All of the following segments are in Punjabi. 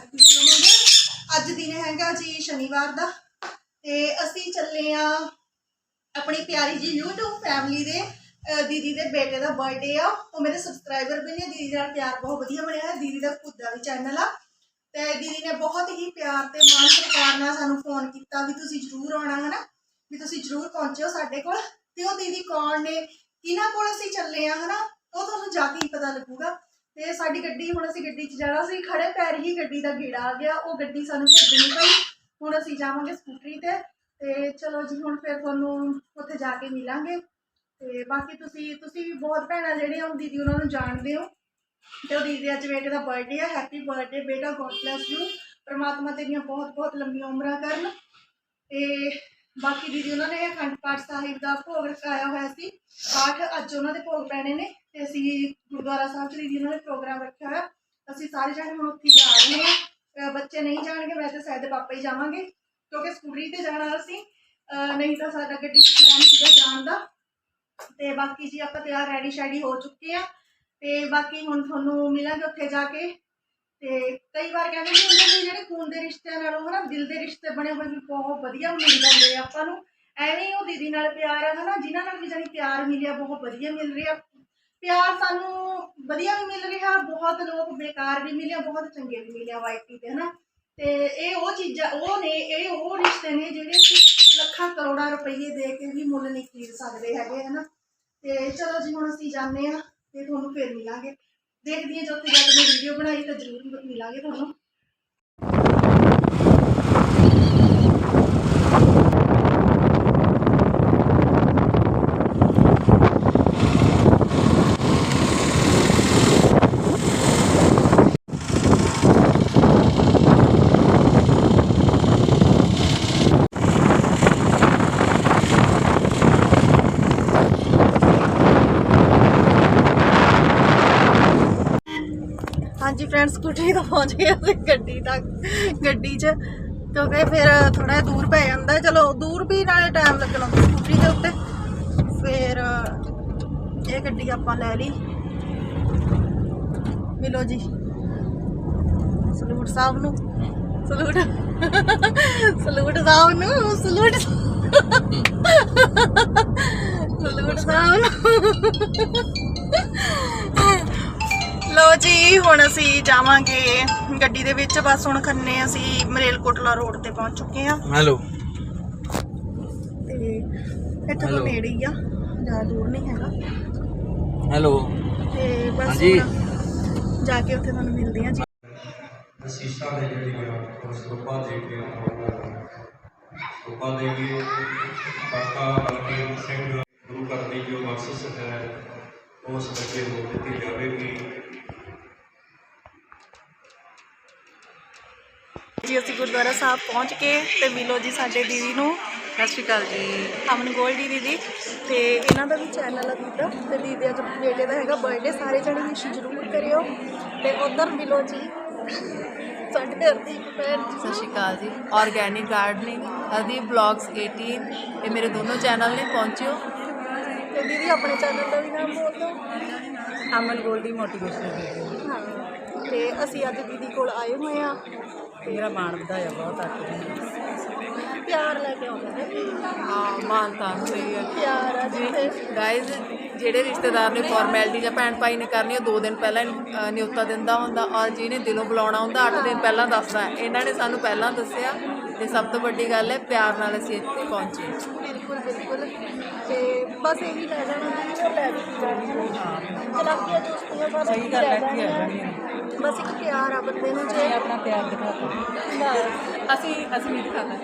ਤੰਦਰੁਸਤ ਹੋਵੋਗੇ ਰਾਜੀ ਖੁਸ਼ੀ ਅੱਜ ਦਿਨ ਹੈਗਾ ਜੀ ਸ਼ਨੀਵਾਰ ਦਾ। ਤੇ ਅਸੀਂ ਚੱਲੇ ਆ ਆਪਣੀ ਪਿਆਰੀ ਜੀ YouTube ਫੈਮਿਲੀ ਦੇ ਦੀਦੀ ਦੇ ਬੇਟੇ ਦਾ ਬਰਥਡੇ ਆ। ਉਹ ਮੇਰੇ ਸਬਸਕ੍ਰਾਈਬਰ ਵੀ ਨੇ। ਦੀਦੀ ਦਾ ਪਿਆਰ ਬਹੁਤ ਵਧੀਆ ਬਣਿਆ ਹੈ। ਦੀਦੀ ਦਾ ਖੁਦ ਦਾ ਵੀ ਚੈਨਲ ਆ। ਤੇ ਦੀਦੀ ਨੇ ਬਹੁਤ ਹੀ ਪਿਆਰ ਤੇ ਮਾਣ ਸਤਿਕਾਰ ਨਾਲ ਸਾਨੂੰ ਫੋਨ ਕੀਤਾ ਵੀ ਤੁਸੀਂ ਜ਼ਰੂਰ ਆਉਣਾ ਹੈ ਨਾ ਵੀ ਤੁਸੀਂ ਜ਼ਰੂਰ ਪਹੁੰਚਿਓ ਸਾਡੇ ਕੋਲ। ਤੇ ਉਹ ਦੀਦੀ ਕੌਣ ਨੇ? ਕਿਹਨਾਂ ਕੋਲ ਅਸੀਂ ਚੱਲੇ ਆ, ਹਨਾ? ਉਹ ਤੁਹਾਨੂੰ ਜਾ ਕੇ ਹੀ ਪਤਾ ਲੱਗੂਗਾ। ਤੇ ਸਾਡੀ ਗੱਡੀ, ਹੁਣ ਅਸੀਂ ਗੱਡੀ 'ਚ ਜਾਣਾ ਸੀ ਖੜੇ ਪੈਰ ਹੀ ਗੱਡੀ ਦਾ ਗੇੜਾ ਆ ਗਿਆ, ਉਹ ਗੱਡੀ ਸਾਨੂੰ ਭੇਜਣੀ ਪਈ। ਹੁਣ ਅਸੀਂ ਜਾਵਾਂਗੇ ਸਕੂਟਰੀ ਤੇ ਤੇ ਚਲੋ ਜੀ, ਹੁਣ ਫਿਰ ਤੁਹਾਨੂੰ ਉੱਥੇ ਜਾ ਕੇ ਮਿਲਾਂਗੇ। ਤੇ ਬਾਕੀ ਤੁਸੀਂ ਤੁਸੀਂ ਵੀ ਬਹੁਤ ਭੈਣਾਂ ਜਿਹੜੀਆਂ ਉਹ ਦੀਦੀ ਉਹਨਾਂ ਨੂੰ ਜਾਣਦੇ ਹੋ। ਤੇ ਉਹ ਦੀਦੀ ਅੱਜ ਬੇਟੇ ਦਾ ਬਰਥਡੇ ਆ ਹੈਪੀ ਬਰਥਡੇ ਬੇਟਾ ਗੋਡ ਬlesਸ ਯੂ ਪ੍ਰਮਾਤਮਾ ਤੇਰੀਆਂ ਬਹੁਤ ਬਹੁਤ ਲੰਮੀਆਂ ਉਮਰਾਂ ਕਰਨ। ਤੇ ਬਾਕੀ ਦੀਦੀ ਉਹਨਾਂ ਨੇ ਅਖੰਡ ਪਾਠ ਸਾਹਿਬ ਦਾ ਭੋਗ ਰਖਾਇਆ ਹੋਇਆ ਸੀ। ਪਾਠ ਅੱਜ ਉਹਨਾਂ ਦੇ ਭੋਗ ਪੈਣੇ ਨੇ। ਤੇ ਅਸੀਂ ਗੁਰਦੁਆਰਾ ਸਾਹਿਬ ਚ ਦੀਦੀ ਉਹਨਾਂ ਨੇ ਪ੍ਰੋਗਰਾਮ ਰੱਖਿਆ ਹੋਇਆ। ਅਸੀਂ ਸਾਰੇ ਜਾਣੇ ਹੁਣ ਉੱਥੇ ਜਾ ਰਹੇ ਹਾਂ। ਬੱਚੇ ਨਹੀਂ ਜਾਣਗੇ, ਮੈਂ ਤੇ ਸਾਇਦ ਪਾਪਾ ਹੀ ਜਾਵਾਂਗੇ, ਕਿਉਂਕਿ ਸਕੂਟਰੀ ਤੇ ਜਾਣਾ ਅਸੀਂ। ਨਹੀਂ ਤਾਂ ਸਾਡਾ ਗੱਡੀ ਪਲਾਨ ਸੀਗਾ ਜਾਣ ਦਾ। ਤੇ ਬਾਕੀ ਜੀ ਆਪਾਂ ਤਿਆਰ ਰੈਡੀ ਸ਼ੈਡੀ ਹੋ ਚੁੱਕੇ ਆ ਤੇ ਬਾਕੀ ਹੁਣ ਤੁਹਾਨੂੰ ਮਿਲਾਂਗੇ ਉੱਥੇ ਜਾ ਕੇ। ਤੇ ਕਈ ਵਾਰ ਕਹਿੰਦੇ ਨੇ ਹੁੰਦੇ ਵੀ ਜਿਹੜੇ ਖੂਨ ਦੇ ਰਿਸ਼ਤਿਆਂ ਨਾਲੋਂ ਹਨਾ, ਦਿਲ ਦੇ ਰਿਸ਼ਤੇ ਬਣੇ ਹੋਏ ਵੀ ਬਹੁਤ ਵਧੀਆ ਮਿਲ ਜਾਂਦੇ ਆ ਆਪਾਂ ਨੂੰ। ਐਵੇਂ ਹੀ ਉਹ ਦੀਦੀ ਨਾਲ ਪਿਆਰ ਆ ਹਨਾ, ਜਿਨ੍ਹਾਂ ਨਾਲ ਵੀ ਜਾਨੀ ਪਿਆਰ ਮਿਲਿਆ, ਬਹੁਤ ਵਧੀਆ ਮਿਲ ਰਿਹਾ। ਪਿਆਰ ਸਾਨੂੰ ਵਧੀਆ ਵੀ ਮਿਲ ਰਿਹਾ, ਬਹੁਤ ਲੋਕ ਬੇਕਾਰ ਵੀ ਮਿਲਿਆ ਬਹੁਤ ਚੰਗੇ ਵੀ ਮਿਲਿਆ ਵਾਈਟੀ ਤੇ, ਹਨਾ? ਤੇ ਇਹ ਉਹ ਚੀਜ਼ਾਂ, ਉਹ ਨੇ, ਇਹ ਉਹ ਰਿਸ਼ਤੇ ਨੇ ਜਿਹੜੇ ਲੱਖਾਂ ਕਰੋੜਾਂ ਰੁਪਏ ਦੇ ਕੇ ਵੀ ਮੁੱਲ ਨਹੀਂ ਖਰੀਦ ਸਕਦੇ ਹੈਗੇ, ਹਨਾ? ਤੇ ਚਲੋ ਜੀ, ਹੁਣ ਅਸੀਂ ਜਾਂਦੇ ਆ ਤੇ ਤੁਹਾਨੂੰ ਫੇਰ ਮਿਲਾਂਗੇ। ਦੇਖਦੀ ਹਾਂ, ਜਦ ਤੱਕ ਮੈਂ ਵੀਡੀਓ ਬਣਾਈ ਤਾਂ ਜ਼ਰੂਰ ਮਿਲਾਂਗੇ ਤੁਹਾਨੂੰ। ਹਾਂਜੀ ਸਕੂਟਰੀ ਤੋਂ ਪਹੁੰਚ ਗਏ ਅਸੀਂ ਗੱਡੀ ਤੱਕ, ਗੱਡੀ 'ਚ। ਕਿਉਂਕਿ ਫਿਰ ਥੋੜਾ ਦੂਰ ਪੈ ਜਾਂਦਾ। ਚਲੋ, ਦੂਰ ਵੀ ਨਾਲੇ ਟਾਈਮ ਲੱਗਣਾ ਸਕੂਟਰੀ ਦੇ ਉੱਤੇ। ਫਿਰ ਇਹ ਗੱਡੀ ਆਪਾਂ ਲੈ ਲਈ। ਮਿਲੋ ਜੀ। ਸਲੂਟ ਸਾਹਿਬ ਨੂੰ। ਸਲੂਟ। ਸਲੂਟ ਸਾਹਿਬ ਨੂੰ, ਸਲੂਟ ਸਲੂਟ ਸਾਹਿਬ ਨੂੰ। ਲੋ ਜੀ ਹੁਣ ਅਸੀਂ ਜਾਵਾਂਗੇ ਗੱਡੀ ਦੇ ਵਿੱਚ। ਬਸ ਹੁਣ ਖੰਨੇ ਅਸੀਂ ਮਰੇਲਕੋਟਲਾ ਰੋਡ ਤੇ ਪਹੁੰਚ ਚੁੱਕੇ ਹਾਂ। ਹੈਲੋ। ਤੇ ਇੱਥੇ ਤੋਂ. ਨੇੜੇ ਹੀ ਆ ਜ਼ਿਆਦਾ ਦੂਰ ਨਹੀਂ ਹੈਗਾ। ਹੈਲੋ। ਤੇ ਬਸ ਹਾਂਜੀ। ਜਾ ਕੇ ਉੱਥੇ ਤੁਹਾਨੂੰ ਮਿਲਦੇ ਹਾਂ ਜੀ। ਅਸੀਸਾਂ ਦੇ ਜਿਹੜੀਆਂ ਉਹ ਸਰੂਪਾਂ ਦੇ ਕੇ ਸਰੂਪਾਂ ਦੇ ਕੇ ਕਾਕਾ ਬਲਕੀਰ ਸਿੰਘ ਗੁਰੂ ਦੀ ਜੋ ਬਖਸ਼ਿਸ਼ ਹੈ ਉਸ ਬੱਚੇ ਨੂੰ ਦਿੱਤੀ ਜਾਵੇਗੀ। ਜੀ ਅਸੀਂ ਗੁਰਦੁਆਰਾ ਸਾਹਿਬ ਪਹੁੰਚ ਕੇ ਤੇ ਮਿਲੋ ਜੀ ਸਾਡੇ ਦੀਦੀ ਨੂੰ। ਸਤਿ ਸ਼੍ਰੀ ਅਕਾਲ ਜੀ। ਅਮਨ ਗੋਲਡੀ ਦੀਦੀ। ਤੇ ਇਹਨਾਂ ਦਾ ਵੀ ਚੈਨਲ ਆ ਦੀਦਾ ਤੇ ਦੀਦੀ ਅੱਜ ਬੇਟੇ ਦਾ ਹੈਗਾ ਬਰਥਡੇ ਸਾਰੇ ਜਣੇ ਵਿਸ਼ ਜ਼ਰੂਰ ਕਰਿਓ। ਤੇ ਉਧਰ ਮਿਲੋ ਜੀ। ਸਾਡੇ ਹਰਦੀਪ ਭੈਣ ਜੀ। ਸਤਿ ਸ਼੍ਰੀ ਅਕਾਲ ਜੀ। ਆਰਗੈਨਿਕ ਗਾਰਡਨਿੰਗ ਹਰਦੀਪ ਬਲੌਗਸ 18 ਇਹ ਮੇਰੇ ਦੋਨੋਂ ਚੈਨਲ ਨੇ ਪਹੁੰਚਿਓ। ਤੇ ਦੀਦੀ ਆਪਣੇ ਚੈਨਲ ਦਾ ਵੀ ਨਾਮ ਬੋਲ ਦਿਓ। ਅਮਨ ਗੋਲਡੀ ਮੋਟੀਵੇਸ਼ਨਲ ਵੀਡੀਓ ਹਾਂ। ਤੇ ਅਸੀਂ ਅੱਜ ਦੀਦੀ ਕੋਲ ਆਏ ਹੋਏ ਆ ਮੇਰਾ ਮਾਣ ਵਧਾਇਆ ਬਹੁਤ ਅੱਤ ਪਿਆਰ ਲੈ ਕੇ ਆਉਂਦੇ ਨੇ। ਹਾਂ ਮਾਨ ਤਾਂ ਸਹੀ ਹੈ ਪਿਆਰ ਆ ਜਿੱਥੇ। ਗਾਇਜ਼ ਜਿਹੜੇ ਰਿਸ਼ਤੇਦਾਰ ਨੇ ਫਾਰਮੈਲਿਟੀ ਜਾਂ ਭੈਣ ਭਾਈ ਨੇ ਕਰਨੀ ਉਹ 2 ਦਿਨ ਪਹਿਲਾਂ ਅ, ਨਿਯੁਕਤਾ ਦਿੰਦਾ ਹੁੰਦਾ ਔਰ ਜਿਹਨੇ ਦਿਲੋਂ ਬੁਲਾਉਣਾ ਹੁੰਦਾ 8 ਦਿਨ ਪਹਿਲਾਂ ਦੱਸਦਾ। ਹੈ। ਇਹਨਾਂ ਨੇ ਸਾਨੂੰ ਪਹਿਲਾਂ ਦੱਸਿਆ ਤੇ ਸਭ ਤੋਂ ਵੱਡੀ ਗੱਲ ਹੈ ਪਿਆਰ ਨਾਲ ਅਸੀਂ ਇੱਥੇ ਪਹੁੰਚੇ। ਬਿਲਕੁਲ ਬਿਲਕੁਲ ਤੇ ਬਸ ਇਹੀ ਲੈ ਜਾਣਾ ਦੀਦੀ ਹੋਰ ਲੈ ਜਾਣਾ ਚਲਾਕੀਆਂ ਦੋਸਤੀਆਂ ਸਾਰੇ ਸਹੀ ਗੱਲ ਹੈ ਕੀ ਹੈ ਬਸ ਇੱਕ ਪਿਆਰ ਆ ਬੰਦੇ ਨੂੰ ਜੇ। ਆਪਣਾ ਪਿਆਰ ਬਸ ਅਸੀਂ ਅਸੀਂ ਨਹੀਂ ਦਿਖਾਤਾ।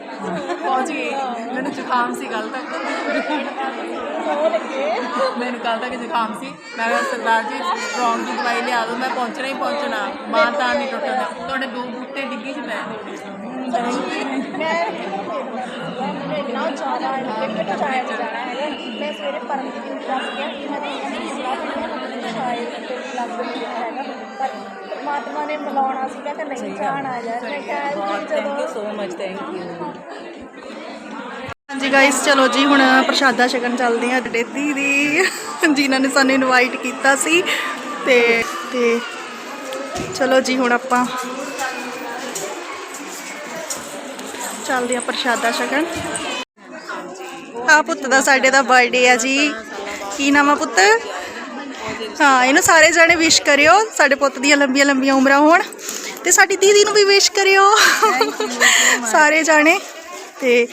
ਪਹੁੰਚ ਗਏ ਮੈਨੂੰ ਜ਼ੁਕਾਮ ਸੀ ਕੱਲ ਤੱਕ। ਸੋ ਮੈਨੂੰ ਕੱਲ ਤੱਕ ਜ਼ੁਕਾਮ ਸੀ। ਮੈਂ ਕਿਹਾ ਸਰਦਾਰ ਜੀ ਸਟਰੋਂਗ ਦੀ ਦਵਾਈ ਲਿਆ ਦਿਓ ਮੈਂ ਪਹੁੰਚਣਾ ਹੀ ਪਹੁੰਚਣਾ। ਮਾਂ ਤਾਂ ਨਹੀਂ ਟੁੱਟਣਾ ਤੁਹਾਡੇ ਦੋ ਬੂਟੇ ਡਿੱਗੀ ਚ ਮੈਂ ਮੈਂ ਮੈਨੂੰ ਇੰਨਾ ਜ਼ਿਆਦਾ ਇੰਟਰਨੈਟ ਚਾਹਿਆ ਜਾਣਾ ਹੈ ਮੈਂ ਸਵੇਰੇ ਪਰਮ ਦੀ ਦੱਸ ਗਿਆ ਕਿ ਮੈਂ ਨਹੀਂ ਸਲਾਹ ਕਰਨੀ ਲੱਗ ਰਿਹਾ ਹੈਗਾ ਪਰ ਪਰਮਾਤਮਾ ਨੇ ਮਿਲਾਉਣਾ ਸੀਗਾ ਕਿ ਨਹੀਂ ਜਾਣਾ ਯਾਰ ਮੈਂ ਕਿਹਾ ਵੀ ਜਦੋਂ ਸੋ ਮਚ ਥੈਂਕ ਯੂ ਹਾਂਜੀ ਗਾਇਸ ਚਲੋ ਜੀ ਹੁਣ ਪ੍ਰਸ਼ਾਦਾ ਛਕਣ ਚੱਲਦੇ ਆ ਡੇਦੀ ਦੀ ਜਿਨ੍ਹਾਂ ਨੇ ਸਾਨੂੰ ਇਨਵਾਈਟ ਕੀਤਾ ਸੀ ਤੇ ਤੇ ਚਲੋ ਜੀ ਹੁਣ ਆਪਾਂ ਚੱਲਦੇ ਆ ਪ੍ਰਸ਼ਾਦਾ ਛਕਣ। ਆ ਪੁੱਤ ਦਾ ਸਾਡੇ ਦਾ ਬਰਥਡੇ ਆ ਜੀ। ਕੀ ਨਾਮ ਆ ਪੁੱਤ? ਹਾਂ, ਇਹਨੂੰ ਸਾਰੇ ਜਾਣੇ ਵਿਸ਼ ਕਰਿਓ, ਸਾਡੇ ਪੁੱਤ ਦੀਆਂ ਲੰਬੀਆਂ ਲੰਬੀਆਂ ਉਮਰਾਂ ਹੋਣ। ਤੇ ਸਾਡੀ ਦੀਦੀ ਨੂੰ ਵੀ ਵਿਸ਼ ਕਰਿਓ। ਸਾਰੇ ਜਾਣੇ। ਤੇ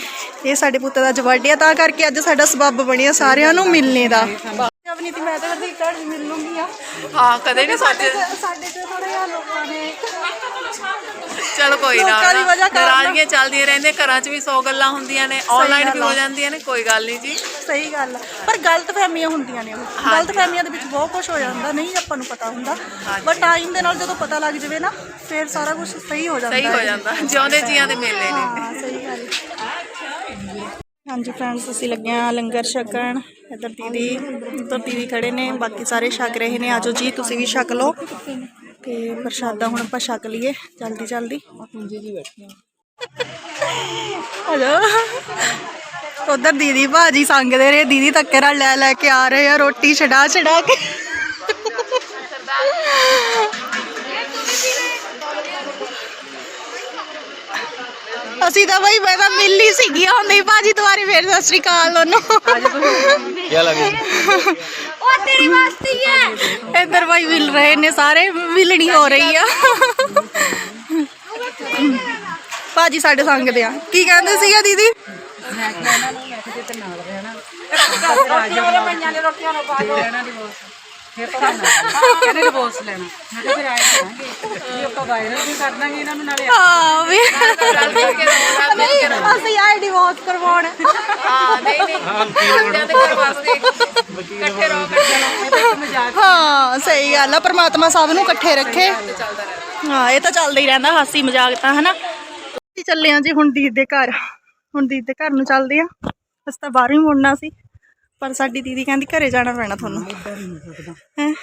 ਇਹ ਸਾਡੇ ਪੁੱਤ ਦਾ ਅੱਜ ਬਰਥਡੇ ਆ, ਤਾਂ ਕਰਕੇ ਅੱਜ ਸਾਡਾ ਸਬੱਬ ਬਣਿਆ ਸਾਰਿਆਂ ਨੂੰ ਮਿਲਣੇ ਦਾ। ਅਵਨੀਤੀ ਮੈਂ ਤਾਂ ਕਦੀ ਘਰ ਮਿਲ ਲੂੰਗੀ ਆ ਹਾਂ ਕਦੇ ਨਹੀਂ ਸੋਚੇ ਸਾਡੇ ਤੇ ਥੋੜਾ ਜਿਹਾ ਲੋਕਾਂ ਨੇ ਚਲ ਕੋਈ ਨਾ ਲੋਕਾਂ ਦੀ ਵਜ੍ਹਾ ਕਾਰਨ। ਨਾਰਾਜ਼ਗੀਆਂ ਚੱਲਦੀਆਂ ਰਹਿੰਦੀਆਂ ਘਰਾਂ 'ਚ ਵੀ 100 ਗੱਲਾਂ ਹੁੰਦੀਆਂ ਨੇ ਆਨਲਾਈਨ ਵੀ ਗੱਲ ਹੋ ਆ। ਜਾਂਦੀਆਂ ਨੇ ਕੋਈ ਗੱਲ ਨਹੀਂ ਜੀ ਸਹੀ ਗੱਲ ਆ ਪਰ ਗਲਤ ਫਹਿਮੀਆਂ ਹੁੰਦੀਆਂ ਨੇ ਉਹ ਗਲਤ ਫਹਿਮੀਆਂ ਦੇ ਵਿੱਚ ਬਹੁਤ ਕੁਝ ਹੋ ਜਾਂਦਾ ਨਹੀਂ ਆਪਾਂ ਨੂੰ ਪਤਾ ਹੁੰਦਾ ਬਟ ਟਾਈਮ ਦੇ ਨਾਲ ਜਦੋਂ ਪਤਾ ਲੱਗ ਜਾਵੇ ਨਾ ਫਿਰ ਸਾਰਾ ਕੁਝ ਸਹੀ ਹੋ ਜਾਂਦਾ ਸਹੀ ਹੋ ਹੈ। ਜਾਂਦਾ ਜਿਉਂਦੇ ਜੀਆਂ ਦੇ ਮੇਲੇ ਨੇ ਹਾਂ ਸਹੀ ਗੱਲ ਹੈ। ਹਾਂਜੀ ਫਰੈਂਡਸ ਅਸੀਂ ਲੱਗੇ ਆ ਲੰਗਰ ਛਕਣ। ਇੱਧਰ ਦੀਦੀ ਇੱਧਰ ਦੀਦੀ ਖੜੇ ਨੇ, ਬਾਕੀ ਸਾਰੇ ਛਕ ਰਹੇ ਨੇ। ਆਜੋ ਜੀ, ਤੁਸੀਂ ਵੀ ਛਕ ਲਓ। ਤੇ ਪ੍ਰਸ਼ਾਦਾ ਹੁਣ ਆਪਾਂ ਛਕ ਲਈਏ, ਜਲਦੀ ਜਲਦੀ। ਆਜੋ ਉਧਰ ਦੀਦੀ ਭਾਜੀ ਸੰਗਦੇ ਰਹੇ, ਦੀਦੀ ਧੱਕੇ ਨਾਲ ਲੈ ਲੈ ਕੇ ਆ ਰਹੇ ਆ, ਰੋਟੀ ਛਡਾ ਛਡਾ ਕੇ। ਅਸੀਂ ਤਾਂ ਬਈ ਮੈਂ ਤਾਂ ਮਿਲ ਹੀ ਸੀਗੀ ਹੁੰਦੀ ਭਾਜੀ ਦੁਬਾਰੇ ਫੇਰ ਸਤਿ ਸ਼੍ਰੀ ਅਕਾਲ ਉਹਨੂੰ। ਕੀ ਲੱਗੇ ਉਹ ਤੇਰੀ ਵਾਸਤੀ ਹੈ ਇੱਧਰ ਬਈ ਮਿਲ ਰਹੇ ਨੇ ਸਾਰੇ ਮਿਲਣੀ ਹੋ ਰਹੀ ਆ। ਭਾਜੀ ਸਾਡੇ ਸੰਗ ਦੇ ਆ। ਕੀ ਕਹਿੰਦੇ ਸੀਗਾ ਦੀਦੀ? ਮੈਂ ਕਿਹਾ ਇਹਨਾਂ ਨੂੰ ਮੈਂ ਕਿਹਾ ਤੇ ਨਾਲ ਰਹਿਣਾ। ਰੋਟੀਆਂ ਨੂੰ ਪਾ ਦੋ। ਕਹਿੰਦੇ ਡਿਵੋਰਸ ਲੈਣਾ ਮੈਂ ਕਿਹਾ ਫਿਰ ਆਏ ਕਰਾਂਗੇ ਵੀ ਆਪਾਂ ਵਾਇਰਲ ਵੀ ਕਰ ਦਾਂਗੇ ਇਹਨਾਂ ਨੂੰ ਨਾਲੇ ਹਾਂ ਵੀ ਨਹੀਂ ਅਸੀਂ ਆਏ ਡਿਵੋਰਸ ਕਰਵਾਉਣ। ਹਾਂ ਨਹੀਂ ਨਹੀਂ ਘਰ ਵਾਸਤੇ ਇਕੱਠੇ ਰਹੋ ਇਕੱਠੇ ਹਾਂ ਸਹੀ ਗੱਲ ਆ ਪ੍ਰਮਾਤਮਾ ਸਭ ਨੂੰ ਇਕੱਠੇ ਰੱਖੇ ਹਾਂ ਇਹ ਤਾਂ ਚੱਲਦਾ ਹੀ ਰਹਿੰਦਾ ਹਾਸੀ ਮਜ਼ਾਕ ਤਾਂ ਹਨਾ ਚੱਲੇ ਆ ਜੀ ਹੁਣ ਦੀਦ ਦੇ ਘਰ ਹੁਣ ਦੀਦ ਦੇ ਘਰ ਨੂੰ ਚੱਲਦੇ ਆ ਅਸੀਂ ਤਾਂ ਬਾਹਰੋਂ ਹੀ ਮੁੜਨਾ ਸੀ ਪਰ ਸਾਡੀ ਦੀਦੀ ਕਹਿੰਦੀ ਘਰੇ ਜਾਣਾ ਪੈਣਾ ਤੁਹਾਨੂੰ। ਹੈ?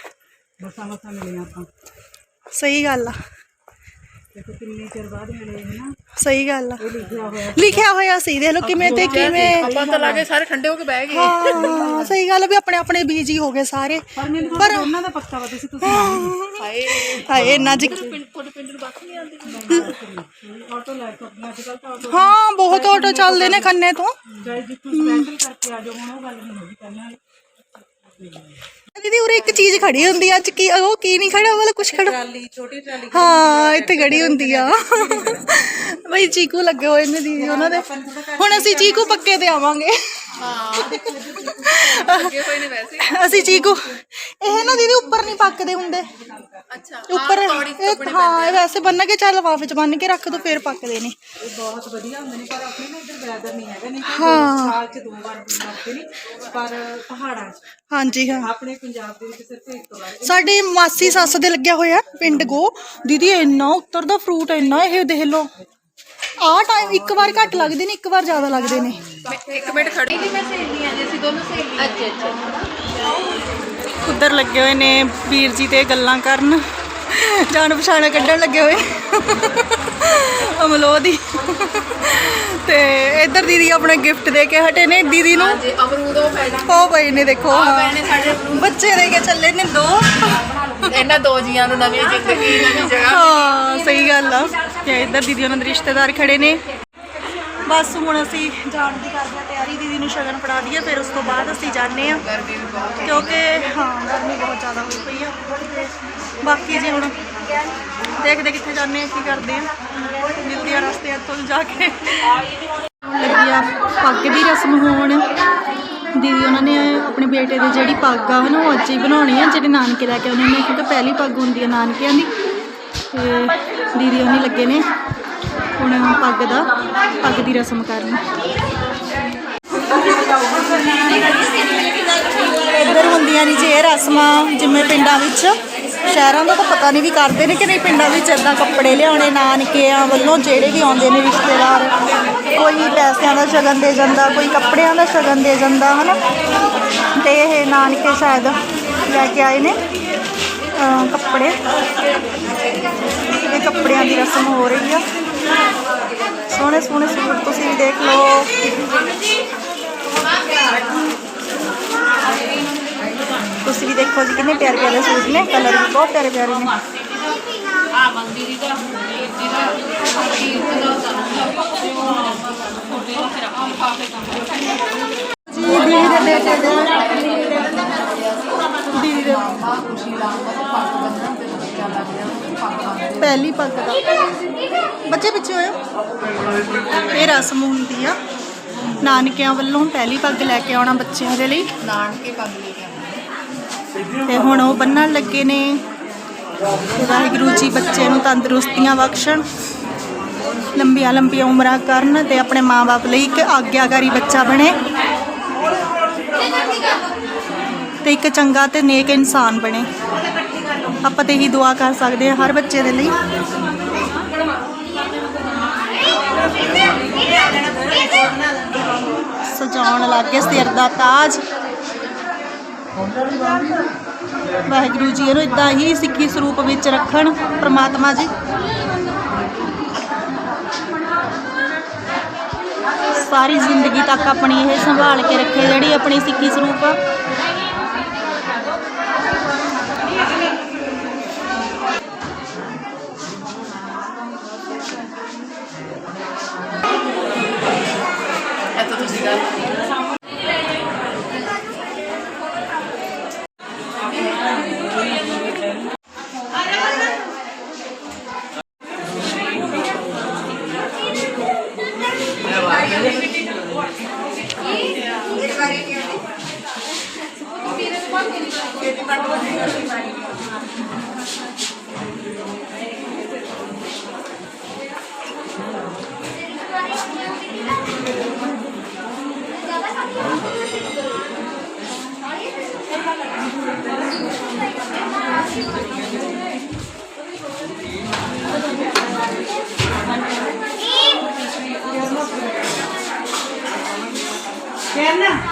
ਬਸਾਂ ਬਸਾਂ ਮਿਲੀਆਂ ਆਪਾਂ। ਸਹੀ ਗੱਲ ਆ। ਦੇਖੋ ਕਿੰਨੇ ਚਿਰ ਬਾਅਦ ਮਿਲੇ ਹੈ ਨਾ। ਸਹੀ ਗੱਲ ਆ। ਲਿਖਿਆ ਹੋਇਆ ਲਿਖਿਆ ਹੋਇਆ ਸੀ ਦੇਖ ਲਓ ਕਿਵੇਂ ਤੇ ਕਿਵੇਂ ਆਪਾਂ ਤਾਂ ਲਾਗੇ ਸਾਰੇ ਠੰਡੇ ਹੋ ਕੇ ਬਹਿ ਗਏ। ਹਾਂ ਸਹੀ ਗੱਲ ਆ ਵੀ ਆਪਣੇ ਆਪਣੇ ਬੀਜੀ ਹੋ ਗਏ ਸਾਰੇ। ਪਰ ਮੈਨੂੰ ਪਰ ਉਹਨਾਂ ਦਾ ਪੱਕਾ ਪਤਾ ਸੀ ਤੁਸੀਂ ਹਾਏ ਹਾਏ ਇੰਨਾ ਜੀ ਤੁਹਾਡੇ ਪਿੰਡ ਨੂੰ ਬੱਸ ਨਹੀਂ ਆਉਂਦੀ। ਆਟੋ ਲੈ ਕੇ ਆਪਣੇ ਅੱਜ ਕੱਲ ਤਾਂ ਆਟੋ ਹਾਂ ਬਹੁਤ ਆਟੋ ਚੱਲਦੇ ਨੇ ਖੰਨੇ ਤੋਂ। ਚਾਹੇ ਜਿੱਥੋਂ ਸਪੈਸ਼ਲ ਕਰਕੇ ਆ ਜਾਓ ਹੁਣ ਉਹ ਗੱਲ ਨਹੀਂ ਹੋਗੀ ਪਹਿਲਾਂ ਦੀਦੀ ਉਰੇ ਇੱਕ ਚੀਜ਼ ਖੜੀ ਹੁੰਦੀ ਆ ਅੱਜ ਕੀ ਉਹ ਕੀ ਨਹੀਂ ਖੜਾ ਵਾਲਾ ਕੁਝ ਖੜਾ। ਟਰਾਲੀ ਛੋਟੀ ਟਰਾਲੀ ਹਾਂ ਇੱਥੇ ਖੜੀ ਹੁੰਦੀ ਆ। ਬਈ ਚੀਕੂ ਲੱਗੇ ਹੋਏ ਨੇ ਦੀਦੀ ਉਹਨਾਂ ਦੇ। ਹੁਣ ਅਸੀਂ ਚੀਕੂ ਪੱਕੇ ਤੇ ਆਵਾਂਗੇ। ਅੱਗੇ ਹੋਏ ਨੇ ਵੈਸੇ ਅਸੀਂ ਚੀਕੂ। ਇਹ ਨਾ ਦੀਦੀ ਉੱਪਰ ਨਹੀਂ ਪੱਕਦੇ ਹੁੰਦੇ। ਅੱਛਾ ਉੱਪਰ ਇਹ ਹਾਂ ਇਹ ਵੈਸੇ ਬੰਨ ਕੇ ਚੱਲ ਲਿਫਾਫੇ ਚ ਬੰਨ ਕੇ ਰੱਖ ਦੋ ਫੇਰ ਪੱਕਦੇ ਨੇ। ਇਹ ਬਹੁਤ ਵਧੀਆ ਹੁੰਦੇ ਨੇ ਪਰ ਆਪਣੇ ਨਾ ਇੱਧਰ ਵੈਦਰ ਨਹੀਂ ਹੈਗਾ ਨਹੀਂ ਹਾਂ। ਸਾਲ ਚ ਦੋ ਵਾਰ ਮਰਦੇ ਨਹੀਂ ਪਰ ਪਹਾੜਾਂ 'ਚ। ਹਾਂਜੀ ਹਾਂ। ਆਪਣੇ ਪੰਜਾਬ ਦੇ ਵਿੱਚ ਸਿਰਫ ਇੱਕ ਵਾਰ ਸਾਡੇ ਮਾਸੀ ਸੱਸ ਦੇ ਲੱਗਿਆ ਹੋਇਆ ਪਿੰਡ ਗੋ ਦੀਦੀ ਇੰਨਾ ਉੱਤਰਦਾ ਫਰੂਟ ਇੰਨਾ ਇਹ ਦੇਖ ਲਓ। ਆਹ ਟਾਈਮ ਇੱਕ ਵਾਰ ਘੱਟ ਲੱਗਦੇ ਨੇ ਇੱਕ ਵਾਰ ਜ਼ਿਆਦਾ ਲੱਗਦੇ ਨੇ। ਇੱਕ ਮਿੰਟ ਖੜੀ ਜੀ ਮੈਂ ਸਹੇਲੀਆਂ ਜੀ ਅਸੀਂ ਦੋਨੋਂ ਸਹੇਲੀਆਂ ਅੱਛਾ ਅੱਛਾ। ਉੱਧਰ ਲੱਗੇ ਹੋਏ ਨੇ ਵੀਰ ਜੀ ਤੇ ਗੱਲਾਂ ਕਰਨ। ਜਾਣ ਪਛਾਣ ਕੱਢਣ ਲੱਗੇ ਹੋਏ। ਅਮਲੋ ਦੀ ਤੇ ਇੱਧਰ ਦੀਦੀ ਆਪਣੇ ਗਿਫਟ ਦੇ ਕੇ ਹਟੇ ਨੇ ਦੀਦੀ ਨੂੰ। ਜੀ ਅਮਰੂਦ ਉਹ ਪਏ ਨੇ ਦੇਖੋ ਹਾਂ। ਨੇ ਸਾਡੇ ਅਮਰੂਦ। ਬੱਚੇ ਦੇ ਕੇ ਚੱਲੇ ਨੇ ਦੋ। ਇਹਨਾਂ ਦੋ ਜੀਆਂ ਨੂੰ ਨਵੀਂ ਜ਼ਿੰਦਗੀ ਨਵੀਂ ਜਗ੍ਹਾ ਹਾਂ, ਸਹੀ ਗੱਲ ਆ। ਤੇ ਇੱਧਰ ਦੀਦੀ ਉਹਨਾਂ ਦੇ ਰਿਸ਼ਤੇਦਾਰ ਖੜੇ ਨੇ। ਬਸ ਹੁਣ ਅਸੀਂ ਜਾਣ ਦੀ ਕਰਦੇ ਆ ਤਿਆਰੀ। ਦੀਦੀ ਨੂੰ ਸ਼ਗਨ ਪੜਾ ਦਈਏ, ਫਿਰ ਉਸ ਤੋਂ ਬਾਅਦ ਅਸੀਂ ਜਾਂਦੇ ਆ ਗਰਮੀ ਵੀ ਬਹੁਤ ਕਿਉਂਕਿ, ਹਾਂ, ਗਰਮੀ ਬਹੁਤ ਜ਼ਿਆਦਾ ਹੋਈ ਪਈ ਆ। ਤੇ ਬਾਕੀ ਜੇ ਹੁਣ ਦੇਖਦੇ ਕਿੱਥੇ ਜਾਂਦੇ ਆ ਕੀ ਕਰਦੇ ਆ ਮਿਲਦੇ ਆ ਰਸਤੇ ਤੋਂ ਜਾ ਕੇ। ਲੱਗੀ ਆ ਪੱਗ ਦੀ ਰਸਮ ਹੋਣ। ਦੀਦੀ ਉਹਨਾਂ ਨੇ ਆਪਣੇ ਬੇਟੇ ਦੀ ਜਿਹੜੀ ਪੱਗ ਆ ਹਨਾ ਉਹ ਅੱਜ ਹੀ ਬਣਾਉਣੀ ਆ, ਜਿਹੜੇ ਨਾਨਕੇ ਲੈ ਕੇ ਆਉਂਦੇ ਨੇ, ਕਿਉਂਕਿ ਪਹਿਲੀ ਪੱਗ ਹੁੰਦੀ ਆ ਨਾਨਕਿਆਂ ਦੀ। ਤੇ ਦੀਦੀ ਉਹਨੇ ਲੱਗੇ ਨੇ ਹੁਣ ਪੱਗ ਦਾ, ਪੱਗ ਦੀ ਰਸਮ ਕਰਨ। ਇੱਧਰ ਹੁੰਦੀਆਂ ਨੇ ਜੇ ਰਸਮਾਂ, ਜਿਵੇਂ ਪਿੰਡਾਂ ਵਿੱਚ। ਸ਼ਹਿਰਾਂ ਦਾ ਤਾਂ ਪਤਾ ਨਹੀਂ ਵੀ ਕਰਦੇ ਨੇ ਕਿ ਨਹੀਂ, ਪਿੰਡਾਂ ਵਿੱਚ ਇਦਾਂ ਕੱਪੜੇ ਲਿਆਉਣੇ ਨਾਨਕਿਆਂ ਵੱਲੋਂ ਜਿਹੜੇ ਵੀ ਆਉਂਦੇ ਨੇ ਰਿਸ਼ਤੇਦਾਰ, ਕੋਈ ਪੈਸਿਆਂ ਦਾ ਸ਼ਗਨ ਦੇ ਜਾਂਦਾ, ਕੋਈ ਕੱਪੜਿਆਂ ਦਾ ਸ਼ਗਨ ਦੇ ਜਾਂਦਾ, ਹਨਾ? ਤੇ ਇਹ ਨਾਨਕੇ ਸ਼ਾਇਦ ਲੈ ਕੇ ਆਏ ਨੇ ਕੱਪੜੇ। ਇਹ ਕੱਪੜਿਆਂ ਦੀ ਰਸਮ ਹੋ ਰਹੀ ਆ। ਸੋਹਣੇ ਸੋਹਣੇ ਸੂਟ ਤੁਸੀਂ ਵੀ ਦੇਖ ਲਓ। ਤੁਸੀਂ ਵੀ ਦੇਖੋ ਜੀ ਕਿੰਨੇ ਪਿਆਰੇ ਪਿਆਰੇ ਸੂਟ ਨੇ ਕਲਰ ਵੀ ਬਹੁਤ ਪਿਆਰੇ ਪਿਆਰੇ ਨੇ। ਜੀ ਦੀਦੀ ਦੇ ਬੇਟੇ ਦੇ ਦੀਦੀ ਦੇ ਪਹਿਲੀ ਪੱਗ ਦਾ। ਬੱਚੇ ਪਿੱਛੇ ਹੋਇਓ। ਇਹ ਰਸਮ ਹੁੰਦੀ ਆ। ਨਾਨਕਿਆਂ ਵੱਲੋਂ ਪਹਿਲੀ ਪੱਗ ਲੈ ਕੇ ਆਉਣਾ ਬੱਚਿਆਂ ਦੇ ਲਈ। ਨਾਨਕੇ ਪੱਗ ਲੈ ਕੇ ਤੇ ਹੁਣ ਉਹ ਬੰਨਣ ਲੱਗੇ ਨੇ। ਵਾਹਿਗੁਰੂ ਜੀ ਬੱਚੇ ਨੂੰ ਤੰਦਰੁਸਤੀਆਂ ਬਖਸ਼ਣ। ਲੰਬੀਆਂ ਲੰਬੀਆਂ ਉਮਰਾਂ ਕਰਨ ਤੇ ਆਪਣੇ ਮਾਪੇ ਲਈ ਇੱਕ ਆਗਿਆਕਾਰੀ ਬੱਚਾ ਬਣੇ। ਤੇ ਇੱਕ ਚੰਗਾ ਤੇ ਨੇਕ ਇਨਸਾਨ ਬਣੇ। ਆਪਾਂ ਤੇ ਇਹੀ ਦੁਆ ਕਰ ਸਕਦੇ ਹਾਂ ਹਰ ਬੱਚੇ ਦੇ ਲਈ। ਸਜਾਉਣ ਲੱਗੇ ਸਿਰ ਦਾ ਤਾਜ। ਵਾਹਿਗੁਰੂ ਜੀ, ਇਹਨੂੰ ਇਦਾਂ ਹੀ ਸਿੱਖੀ ਸਰੂਪ ਵਿੱਚ ਰੱਖਣ ਪ੍ਰਮਾਤਮਾ ਜੀ। ਸਾਰੀ ਜ਼ਿੰਦਗੀ ਤੱਕ ਆਪਣੀ ਇਹ ਸੰਭਾਲ ਕੇ ਰੱਖੇ, ਜਿਹੜੀ ਆਪਣੀ ਸਿੱਖੀ ਸਰੂਪ। Gerne.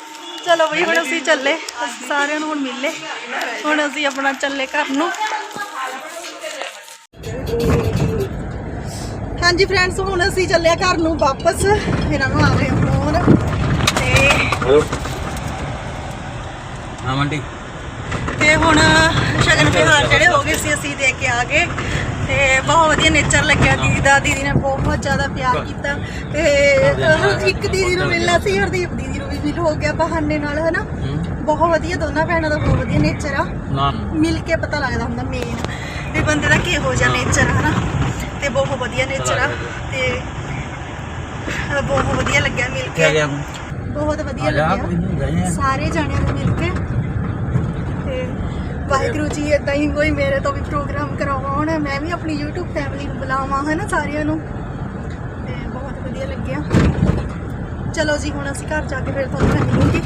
ਚਲੋ ਬਈ ਹੁਣ ਅਸੀਂ ਚੱਲੇ। ਅਸੀਂ ਸਾਰਿਆਂ ਨੂੰ ਹੁਣ ਮਿਲੇ। ਹੁਣ ਅਸੀਂ ਆਪਣਾ ਚੱਲੇ ਘਰ ਨੂੰ। ਹਾਂਜੀ ਫਰੈਂਡਸ ਹੁਣ ਅਸੀਂ ਚੱਲਿਆ ਘਰ ਨੂੰ ਵਾਪਸ। ਇਹਨਾਂ ਨੂੰ ਆ ਰਿਹਾ ਫੋਨ ਤੇ ਹਾਂ ਮੰਡੀ ਤੇ ਹੁਣ ਸ਼ਗਨ ਵਿਹਾਰ ਜਿਹੜੇ ਹੋ ਗਏ ਸੀ ਅਸੀਂ ਦੇ ਕੇ ਆ ਗਏ। ਤੇ ਬਹੁਤ ਵਧੀਆ ਨੇਚਰ ਲੱਗਿਆ। ਦੀਦੀ ਦਾ ਦੀਦੀ ਨੇ ਬਹੁਤ ਜ਼ਿਆਦਾ ਪਿਆਰ ਕੀਤਾ। ਤੇ ਇੱਕ ਦੀਦੀ ਨੂੰ ਮਿਲਣਾ ਸੀ ਹਰਦੀਪ ਦੀਦੀ ਨੂੰ। ਮਿਲ ਹੋ ਗਿਆ ਬਹਾਨੇ ਨਾਲ ਹਨਾ? ਬਹੁਤ ਵਧੀਆ ਦੋਨਾਂ ਭੈਣਾਂ ਦਾ ਬਹੁਤ ਵਧੀਆ ਨੇਚਰ ਆ। ਮਿਲ ਕੇ ਪਤਾ ਲੱਗਦਾ ਹੁੰਦਾ ਮੇਨ ਵੀ ਬੰਦੇ ਦਾ ਕਿਹੋ ਜਿਹਾ ਨੇਚਰ ਆ ਹਨਾ? ਤੇ ਬਹੁਤ ਵਧੀਆ ਨੇਚਰ ਆ। ਤੇ ਬਹੁਤ ਵਧੀਆ ਲੱਗਿਆ ਮਿਲ ਕੇ। ਬਹੁਤ ਵਧੀਆ ਲੱਗਿਆ। ਸਾਰੇ ਜਾਣਿਆਂ ਨੂੰ ਮਿਲ ਕੇ। ਤੇ ਵਾਹਿਗੁਰੂ ਜੀ ਇਦਾਂ ਹੀ ਕੋਈ ਮੇਰੇ ਤੋਂ ਵੀ ਪ੍ਰੋਗਰਾਮ ਕਰਵਾਉਣ। ਮੈਂ ਵੀ ਆਪਣੀ YouTube ਫੈਮਿਲੀ ਨੂੰ ਬੁਲਾਵਾਂ ਹੈ ਨਾ ਸਾਰਿਆਂ ਨੂੰ। ਤੇ ਬਹੁਤ ਵਧੀਆ ਲੱਗਿਆ। ਚਲੋ ਜੀ ਹੁਣ ਅਸੀਂ ਘਰ ਜਾ ਕੇ ਫਿਰ ਤੁਹਾਨੂੰ ਮੈਂ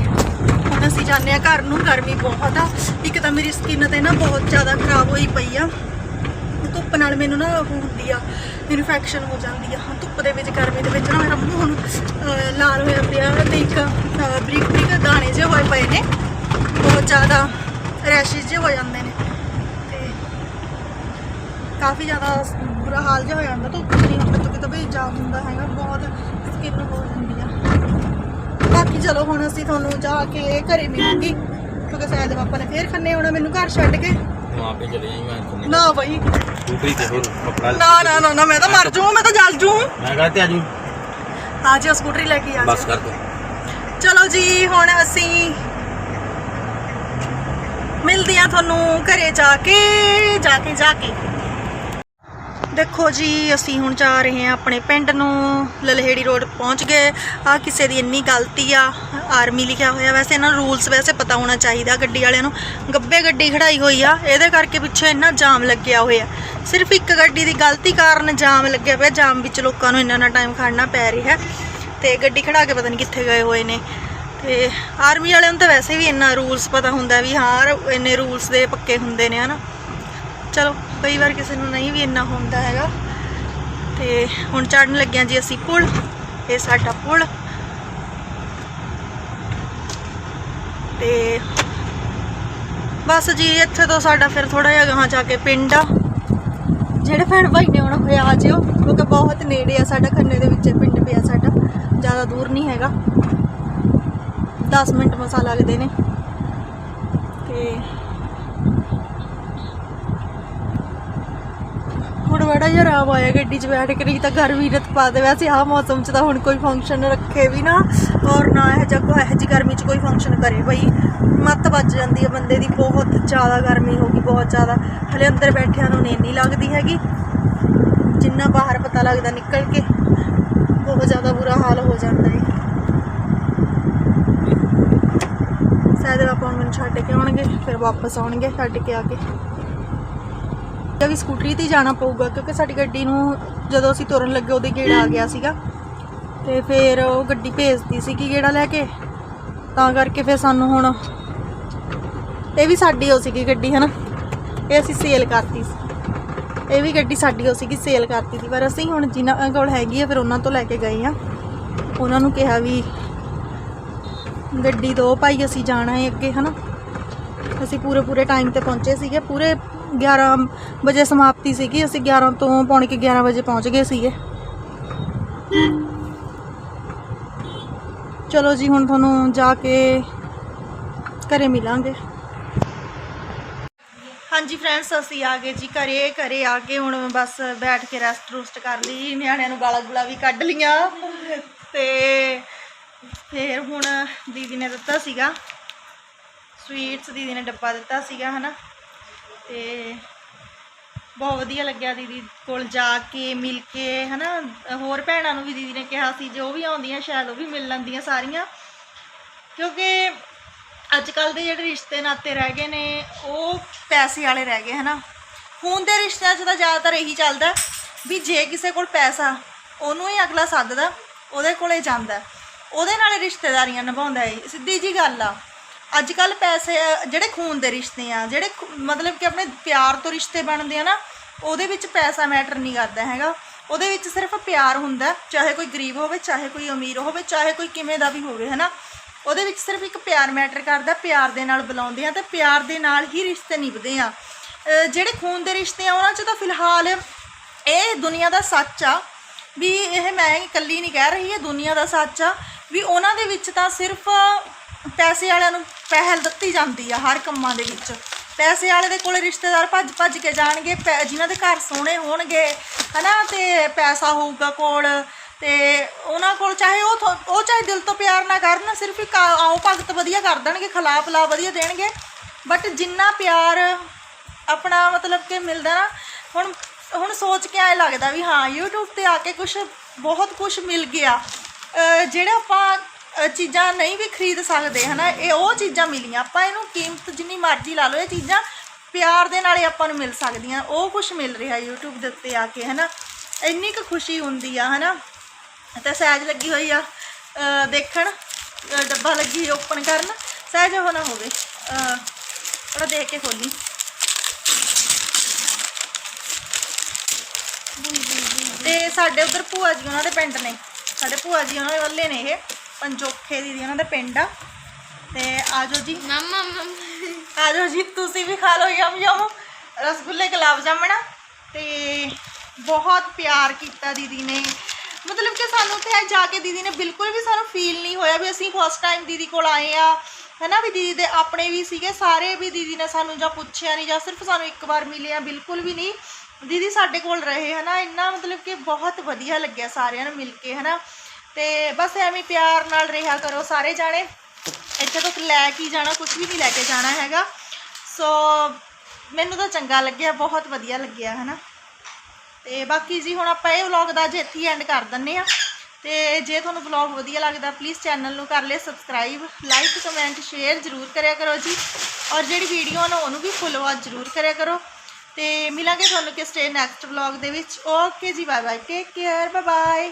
ਹੁਣ ਅਸੀਂ ਜਾਂਦੇ ਆ ਘਰ ਨੂੰ। ਗਰਮੀ ਬਹੁਤ ਆ। ਇੱਕ ਤਾਂ ਮੇਰੀ ਸਕਿਨ ਤੇ ਨਾ ਬਹੁਤ ਜ਼ਿਆਦਾ ਖਰਾਬ ਹੋਈ ਪਈ ਆ। ਧੁੱਪ ਨਾਲ ਮੈਨੂੰ ਨਾ ਉਹ ਹੁੰਦੀ ਆ ਇਨਫੈਕਸ਼ਨ ਹੋ ਜਾਂਦੀ ਆ। ਧੁੱਪ ਦੇ ਵਿੱਚ ਗਰਮੀ ਦੇ ਵਿੱਚ ਨਾ ਮੇਰਾ ਮੂੰਹ ਹੁਣ ਅਹ, ਲਾਲ ਹੋਇਆ ਪਿਆ ਤੇ ਇੱਕ ਅਹ, ਬਰੀਕ ਬਰੀਕ ਦਾਣੇ ਜਿਹੇ ਹੋਏ ਪਏ ਨੇ। ਬਹੁਤ ਜ਼ਿਆਦਾ ਰੈਸ਼ਿਸ ਜਿਹੇ ਹੋ ਜਾਂਦੇ ਨੇ। ਤੇ ਕਾਫੀ ਜ਼ਿਆਦਾ ਬੁਰਾ ਹਾਲ ਜਿਹਾ ਹੋ ਜਾਂਦਾ ਧੁੱਪ ਨਹੀਂ ਹੁੰਦਾ ਕਿਤੇ ਵੀ ਜਾ ਹੁੰਦਾ ਹੈਗਾ ਬਹੁਤ ਸਕਿਨ ਹੋ ਜਾਂਦੀ ਚਲੋ ਹੁਣ ਅਸੀਂ ਤੁਹਾਨੂੰ ਜਾ ਕੇ ਘਰੇ ਮਿਲਾਂਗੇ। ਕਿਉਂਕਿ ਸ਼ਾਇਦ ਪਾਪਾ ਨੇ ਫੇਰ ਖੰਨੇ ਆਉਣਾ ਮੈਨੂੰ ਘਰ ਛੱਡ ਕੇ। ਨਾ ਮੈਂ ਤਾਂ ਮਰ ਮੈਂ ਤਾਂ ਸਕੂਟਰੀ ਲੈ ਕੇ ਆ ਚਲੋ ਜੀ ਹੁਣ ਅਸੀਂ ਮਿਲਦੇ ਆ ਤੁਹਾਨੂੰ ਘਰੇ ਜਾ ਕੇ ਜਾ ਕੇ ਜਾ ਕੇ। ਦੇਖੋ ਜੀ, ਅਸੀਂ ਹੁਣ ਜਾ ਰਹੇ ਹਾਂ ਆਪਣੇ ਪਿੰਡ ਨੂੰ। ਲਲਹੇੜੀ ਰੋਡ ਪਹੁੰਚ ਗਏ। ਆ ਕਿਸੇ ਦੀ ਇੰਨੀ ਗਲਤੀ ਆ, ਆਰਮੀ ਲਿਖਿਆ ਹੋਇਆ। ਵੈਸੇ ਇਹਨਾਂ ਨੂੰ ਰੂਲਸ ਵੈਸੇ ਪਤਾ ਹੋਣਾ ਚਾਹੀਦਾ ਗੱਡੀ ਵਾਲਿਆਂ ਨੂੰ। ਗੱਬੇ ਗੱਡੀ ਖੜਾਈ ਹੋਈ ਆ, ਇਹਦੇ ਕਰਕੇ ਪਿੱਛੇ ਇੰਨਾ ਜਾਮ ਲੱਗਿਆ ਹੋਇਆ। ਸਿਰਫ ਇੱਕ ਗੱਡੀ ਦੀ ਗਲਤੀ ਕਾਰਨ ਜਾਮ ਲੱਗਿਆ ਪਿਆ। ਜਾਮ ਵਿੱਚ ਲੋਕਾਂ ਨੂੰ ਇੰਨਾ ਨਾ ਟਾਈਮ ਖੜਨਾ ਪੈ ਰਿਹਾ। ਤੇ ਗੱਡੀ ਖੜਾ ਕੇ ਪਤਾ ਨਹੀਂ ਕਿੱਥੇ ਗਏ ਹੋਏ ਨੇ। ਤੇ ਆਰਮੀ ਵਾਲਿਆਂ ਨੂੰ ਤਾਂ ਵੈਸੇ ਵੀ ਇੰਨਾ ਰੂਲਸ ਪਤਾ ਹੁੰਦਾ ਵੀ ਹਾਂ ਇੰਨੇ ਰੂਲਸ ਦੇ ਪੱਕੇ ਹੁੰਦੇ ਨੇ, ਹਨਾ। ਚਲੋ ਕਈ ਵਾਰ ਕਿਸੇ ਨੂੰ ਨਹੀਂ ਵੀ ਇੰਨਾ ਹੁੰਦਾ ਹੈਗਾ। ਤੇ ਹੁਣ ਚੜਨ ਲੱਗਿਆ ਜੀ ਅਸੀਂ ਪੁਲ, ਇਹ ਸਾਡਾ ਪੁਲ। ਤੇ ਬਸ ਜੀ, ਇੱਥੇ ਤੋਂ ਸਾਡਾ ਫਿਰ ਥੋੜਾ ਜਿਹਾ ਗਾਹਾਂ ਜਾ ਕੇ ਪਿੰਡ ਆ। ਜਿਹੜੇ ਭੈਣ ਭਾਈ ਨੇ ਆਉਣਾ ਹੋਇਆ ਆ ਜਿਓ ਕਿਉਂਕਿ ਬਹੁਤ ਨੇੜੇ ਆ ਸਾਡਾ, ਖੰਨੇ ਦੇ ਵਿੱਚ ਪਿੰਡ ਪਿਆ ਸਾਡਾ। ਜ਼ਿਆਦਾ ਦੂਰ ਨਹੀਂ ਹੈਗਾ। 10 ਮਿੰਟ ਮਸਾ ਲੱਗਦੇ ਨੇ। ਤੇ ਹੁਣ ਬੜਾ ਜਿਹਾ ਆਰਾਮ ਆਇਆ ਗੱਡੀ 'ਚ ਬੈਠ ਕੇ, ਨਹੀਂ ਤਾਂ ਗਰਮੀ ਰਤ ਪਾ ਦੇ। ਵੈਸੇ ਆਹ ਮੌਸਮ 'ਚ ਤਾਂ ਹੁਣ ਕੋਈ ਫੰਕਸ਼ਨ ਰੱਖੇ ਵੀ ਨਾ, ਔਰ ਨਾ ਇਹ ਜਿਹਾ ਕੋਈ ਇਹੋ ਜਿਹੀ ਗਰਮੀ 'ਚ ਕੋਈ ਫੰਕਸ਼ਨ ਕਰੇ। ਬਈ ਮੱਤ ਵੱਜ ਜਾਂਦੀ ਹੈ ਬੰਦੇ ਦੀ, ਬਹੁਤ ਜ਼ਿਆਦਾ ਗਰਮੀ ਹੋ ਗਈ, ਬਹੁਤ ਜ਼ਿਆਦਾ। ਹਲੇ ਅੰਦਰ ਬੈਠਿਆਂ ਨੂੰ ਨਹੀਂ ਇੰਨੀ ਲੱਗਦੀ ਹੈਗੀ। ਜਿੰਨਾ ਬਾਹਰ ਪਤਾ ਲੱਗਦਾ ਨਿਕਲ ਕੇ, ਬਹੁਤ ਜ਼ਿਆਦਾ ਬੁਰਾ ਹਾਲ ਹੋ ਜਾਂਦਾ ਹੈ ਸ਼ਾਇਦ ਆਪਾਂ ਹੁਣ ਮੈਨੂੰ ਛੱਡ ਕੇ ਆਉਣਗੇ, ਫਿਰ ਵਾਪਸ ਆਉਣਗੇ ਛੱਡ ਕੇ ਆ ਕੇ। ਜਾਂ ਵੀ ਸਕੂਟਰੀ ਤੇ ਹੀ ਜਾਣਾ ਪਊਗਾ, ਕਿਉਂਕਿ ਸਾਡੀ ਗੱਡੀ ਨੂੰ ਜਦੋਂ ਅਸੀਂ ਤੁਰਨ ਲੱਗੇ ਉਹਦੇ ਗੇੜਾ ਆ ਗਿਆ ਸੀਗਾ। ਤੇ ਫਿਰ ਉਹ ਗੱਡੀ ਭੇਜਦੀ ਸੀ ਕਿ ਗੇੜਾ ਲੈ ਕੇ, ਤਾਂ ਕਰਕੇ ਫਿਰ ਸਾਨੂੰ ਹੁਣ ਇਹ ਵੀ ਸਾਡੀ ਹੋ ਸੀਗੀ ਗੱਡੀ, ਹਨਾ? ਇਹ ਅਸੀਂ ਸੇਲ ਕਰਤੀ ਸੀ। ਇਹ ਵੀ ਗੱਡੀ ਸਾਡੀ ਹੋ ਸੀਗੀ ਸੇਲ ਕਰਤੀ ਸੀ। ਪਰ ਅਸੀਂ ਹੁਣ ਜਿਨ੍ਹਾਂ ਕੋਲ ਹੈਗੀ ਆ, ਫਿਰ ਉਹਨਾਂ ਤੋਂ ਲੈ ਕੇ ਗਏ ਆ। ਉਹਨਾਂ ਨੂੰ ਕਿਹਾ ਵੀ ਗੱਡੀ ਦੋ ਭਾਈ ਅਸੀਂ ਜਾਣਾ ਹੈ ਅੱਗੇ, ਹਨਾ? ਅਸੀਂ ਪੂਰੇ ਪੂਰੇ ਟਾਈਮ ਤੇ ਪਹੁੰਚੇ ਸੀਗੇ। ਪੂਰੇ 11 ਵਜੇ ਸਮਾਪਤੀ ਸੀਗੀ, ਅਸੀਂ 11 ਤੋਂ ਪੌਣੇ ਕਿ 11 ਵਜੇ ਪਹੁੰਚ ਗਏ ਸੀਗੇ। ਚਲੋ ਜੀ, ਹੁਣ ਤੁਹਾਨੂੰ ਜਾ ਕੇ ਘਰੇ ਮਿਲਾਂਗੇ। ਹਾਂਜੀ ਫਰੈਂਡਸ ਅਸੀਂ ਆ ਗਏ ਜੀ ਘਰੇ ਘਰੇ ਆ ਕੇ ਹੁਣ ਬਸ ਬੈਠ ਕੇ ਰੈਸਟ ਰੂਸਟ ਕਰ ਲਈ ਨਿਆਣਿਆਂ ਨੂੰ ਗਾਲਾਂ ਗੁਲਾ ਵੀ ਕੱਢ ਲੀਆਂ ਤੇ ਫਿਰ ਹੁਣ ਦੀਦੀ ਨੇ ਦਿੱਤਾ ਸੀਗਾ ਸਵੀਟਸ ਦੀਦੀ ਨੇ ਡੱਬਾ ਦਿੱਤਾ ਸੀਗਾ, ਹਨਾ। ਤੇ ਬਹੁਤ ਵਧੀਆ ਲੱਗਿਆ ਦੀਦੀ ਕੋਲ ਜਾ ਕੇ, ਮਿਲ ਕੇ, ਹਨਾ? ਹੋਰ ਭੈਣਾਂ ਨੂੰ ਵੀ ਦੀਦੀ ਨੇ ਕਿਹਾ ਸੀ, ਜੋ ਵੀ ਆਉਂਦੀਆਂ ਸ਼ਾਇਦ ਉਹ ਵੀ ਮਿਲ ਲੈਂਦੀਆਂ ਸਾਰੀਆਂ। ਕਿਉਂਕਿ ਅੱਜ ਕੱਲ ਦੇ ਜਿਹੜੇ ਰਿਸ਼ਤੇ ਨਾਤੇ ਰਹਿ ਗਏ ਨੇ, ਉਹ ਪੈਸੇ ਵਾਲੇ ਰਹਿ ਗਏ, ਹਨਾ? ਖੂਨ ਦੇ ਰਿਸ਼ਤਿਆਂ 'ਚ ਤਾਂ ਜ਼ਿਆਦਾਤਰ ਇਹੀ ਚੱਲਦਾ ਵੀ ਜੇ ਕਿਸੇ ਕੋਲ ਪੈਸਾ, ਉਹਨੂੰ ਹੀ ਅਗਲਾ ਸੱਦਦਾ, ਉਹਦੇ ਕੋਲੇ ਜਾਂਦਾ। ਉਹਦੇ ਨਾਲ ਰਿਸ਼ਤੇਦਾਰੀਆਂ ਨਿਭਾਉਂਦਾ ਹੈ ਸਿੱਧੀ ਜੀ ਗੱਲ ਆ। ਅੱਜ ਕੱਲ ਪੈਸੇ ਜਿਹੜੇ ਖੂਨ ਦੇ ਰਿਸ਼ਤੇ ਆ ਜਿਹੜੇ ਖੂ- ਮਤਲਬ ਕਿ ਆਪਣੇ ਪਿਆਰ ਤੋਂ ਰਿਸ਼ਤੇ ਬਣਦੇ ਆ ਨਾ ਉਹਦੇ ਵਿੱਚ ਪੈਸਾ ਮੈਟਰ ਨਹੀਂ ਕਰਦਾ ਹੈਗਾ। ਉਹਦੇ ਵਿੱਚ ਸਿਰਫ ਪਿਆਰ ਹੁੰਦਾ ਹੈ, ਚਾਹੇ ਕੋਈ ਗਰੀਬ ਹੋਵੇ ਚਾਹੇ ਕੋਈ ਅਮੀਰ ਹੋਵੇ ਚਾਹੇ ਕੋਈ ਕਿਵੇਂ ਦਾ ਵੀ ਹੋਵੇ ਹਨਾ? ਉਹਦੇ ਵਿੱਚ ਸਿਰਫ ਇੱਕ ਪਿਆਰ ਮੈਟਰ ਕਰਦਾ ਪਿਆਰ ਦੇ ਨਾਲ ਬੁਲਾਉਂਦੇ ਆ ਤੇ ਪਿਆਰ ਦੇ ਨਾਲ ਹੀ ਰਿਸ਼ਤੇ ਨਿਭਦੇ ਆ। ਅ, ਜਿਹੜੇ ਖੂਨ ਦੇ ਰਿਸ਼ਤੇ ਆ ਉਹਨਾਂ 'ਚ ਤਾਂ ਫਿਲਹਾਲ ਇਹ ਦੁਨੀਆ ਦਾ ਸੱਚ ਆ ਵੀ ਇਹ ਮੈਂ ਇਕੱਲੀ ਨਹੀਂ ਕਹਿ ਰਹੀ ਇਹ ਦੁਨੀਆ ਦਾ ਸੱਚ ਆ ਵੀ ਉਹਨਾਂ ਦੇ ਵਿੱਚ ਤਾਂ ਸਿਰਫ ਪੈਸੇ ਵਾਲਿਆਂ ਨੂੰ ਪਹਿਲ ਦਿੱਤੀ ਜਾਂਦੀ ਆ ਹਰ ਕੰਮਾਂ ਦੇ ਵਿੱਚ। ਪੈਸੇ ਵਾਲੇ ਦੇ ਕੋਲੇ ਰਿਸ਼ਤੇਦਾਰ ਭੱਜ ਭੱਜ ਕੇ ਜਾਣਗੇ, ਪੈ- ਜਿਨ੍ਹਾਂ ਦੇ ਘਰ ਸੋਹਣੇ ਹੋਣਗੇ, ਹਨਾ, ਤੇ ਪੈਸਾ ਹੋਊਗਾ ਕੋਲ, ਤੇ ਉਹਨਾਂ ਕੋਲ ਚਾਹੇ ਉਹ ਥੋ- ਉਹ ਚਾਹੇ ਦਿਲ ਤੋਂ ਪਿਆਰ ਨਾ ਕਰਨ, ਸਿਰਫ ਇੱਕ ਆ- ਆਓ ਭਗਤ ਵਧੀਆ ਕਰ ਦੇਣਗੇ ਖਲਾ ਪਲਾ ਵਧੀਆ ਦੇਣਗੇ। ਬਟ ਜਿੰਨਾ ਪਿਆਰ ਆਪਣਾ ਮਤਲਬ ਕਿ ਮਿਲਦਾ ਨਾ, ਹੁਣ ਹੁਣ ਸੋਚ ਕੇ ਐਂ ਲੱਗਦਾ ਵੀ ਹਾਂ, YouTube ਤੇ ਆ ਕੇ ਕੁਝ ਬਹੁਤ ਕੁਝ ਮਿਲ ਗਿਆ। ਅਹ ਜਿਹੜਾ ਆਪਾਂ ਚੀਜ਼ਾਂ ਨਹੀਂ ਵੀ ਖਰੀਦ ਸਕਦੇ, ਹਨਾ? ਇਹ ਉਹ ਚੀਜ਼ਾਂ ਮਿਲੀਆਂ। ਆਪਾਂ ਇਹਨੂੰ ਕੀਮਤ ਜਿੰਨੀ ਮਰਜ਼ੀ ਲਾ ਲਓ, ਇਹ ਚੀਜ਼ਾਂ ਪਿਆਰ ਦੇ ਨਾਲ ਹੀ ਆਪਾਂ ਨੂੰ ਮਿਲ ਸਕਦੀਆਂ। ਉਹ ਕੁਝ ਮਿਲ ਰਿਹਾ YouTube ਦੇ ਉੱਤੇ ਆ ਕੇ, ਹਨਾ? ਇੰਨੀ ਕੁ ਖੁਸ਼ੀ ਹੁੰਦੀ ਆ, ਹਨਾ? ਤੇ ਸਹਿਜ ਲੱਗੀ ਹੋਈ ਆ ਦੇਖਣ ਡੱਬਾ ਲੱਗੀ ਓਪਨ ਕਰਨ। ਸਹਿਜ ਉਹ ਨਾ ਹੋਵੇ। ਅਹ ਥੋੜਾ ਦੇਖ ਕੇ ਖੋਲੀ। ਤੇ ਸਾਡੇ ਉਧਰ ਭੂਆ ਜੀ, ਉਹਨਾਂ ਦੇ ਪਿੰਡ ਨੇ। ਸਾਡੇ ਭੂਆ ਜੀ, ਉਹਨਾਂ ਦੇ ਵੱਲੇ ਨੇ ਇਹ। ਪੰਜੋਖੇ ਦੀ ਉਹਨਾਂ ਦਾ ਪਿੰਡ ਆ। ਤੇ ਆਜੋ ਜੀ। ਮਮਾ ਆਜੋ ਜੀ ਤੁਸੀਂ ਵੀ ਖਾ ਲਓ ਯਮ ਯਮ। ਰਸਗੁੱਲੇ ਗੁਲਾਬ ਜਾਮਣਾ। ਤੇ ਬਹੁਤ ਪਿਆਰ ਕੀਤਾ ਦੀਦੀ ਨੇ। ਮਤਲਬ ਕਿ ਸਾਨੂੰ ਤੇ ਜਾ ਕੇ ਦੀਦੀ ਨੇ ਬਿਲਕੁਲ ਵੀ ਸਾਨੂੰ ਫੀਲ ਨਹੀਂ ਹੋਇਆ ਵੀ ਅਸੀਂ ਫਸਟ ਟਾਈਮ ਦੀਦੀ ਕੋਲ ਆਏ ਆ। ਹੈਨਾ ਵੀ ਦੀਦੀ ਦੇ ਆਪਣੇ ਵੀ ਸੀਗੇ ਸਾਰੇ ਵੀ ਦੀਦੀ ਨੇ ਸਾਨੂੰ ਜਾਂ ਪੁੱਛਿਆ ਨਹੀਂ ਜਾਂ ਸਿਰਫ ਸਾਨੂੰ ਇੱਕ ਵਾਰ ਮਿਲੇ ਆ ਬਿਲਕੁਲ ਵੀ ਨਹੀਂ। ਦੀਦੀ ਸਾਡੇ ਕੋਲ ਰਹੇ ਹਨਾ। ਇੰਨਾ ਮਤਲਬ ਕਿ ਬਹੁਤ ਵਧੀਆ ਲੱਗਿਆ ਸਾਰਿਆਂ ਨੂੰ ਮਿਲ ਕੇ ਹਨਾ। ਤੇ ਬਸ ਐਵੇਂ ਪਿਆਰ ਨਾਲ ਰਿਹਾ ਕਰੋ ਸਾਰੇ ਜਾਣੇ। ਇੱਥੇ ਤੋਂ ਲੈ ਕੇ ਹੀ ਜਾਣਾ ਕੁਝ ਵੀ ਨਹੀਂ ਲੈ ਕੇ ਜਾਣਾ ਹੈਗਾ। ਸੋ ਮੈਨੂੰ ਤਾਂ ਚੰਗਾ ਲੱਗਿਆ, ਬਹੁਤ ਵਧੀਆ ਲੱਗਿਆ, ਹਨਾ। ਤੇ ਬਾਕੀ ਜੀ ਹੁਣ ਆਪਾਂ ਇਹ ਵਲੌਗ ਦਾ ਅੱਜ ਇੱਥੇ ਹੀ ਐਂਡ ਕਰ ਦਿੰਨੇ ਆ ਤੇ ਜੇ ਤੁਹਾਨੂੰ ਵਲੌਗ ਵਧੀਆ ਲੱਗਦਾ ਪਲੀਜ਼ ਚੈਨਲ ਨੂੰ ਕਰ ਲਿਓ ਸਬਸਕ੍ਰਾਈਬ ਲਾਈਕ ਕਮੈਂਟ ਸ਼ੇਅਰ ਜ਼ਰੂਰ ਕਰਿਆ ਕਰੋ ਜੀ। ਔਰ ਜਿਹੜੀ ਵੀਡੀਓ ਨਾ, ਉਹਨੂੰ ਵੀ ਫੁੱਲ ਵਾਚ ਜ਼ਰੂਰ ਕਰਿਆ ਕਰੋ। ਤੇ ਮਿਲਾਂਗੇ ਤੁਹਾਨੂੰ ਕਿਸ ਡੇ ਨੈਕਸਟ ਵਲੌਗ ਦੇ ਵਿੱਚ। ਓਕੇ ਜੀ bye bye take care bye bye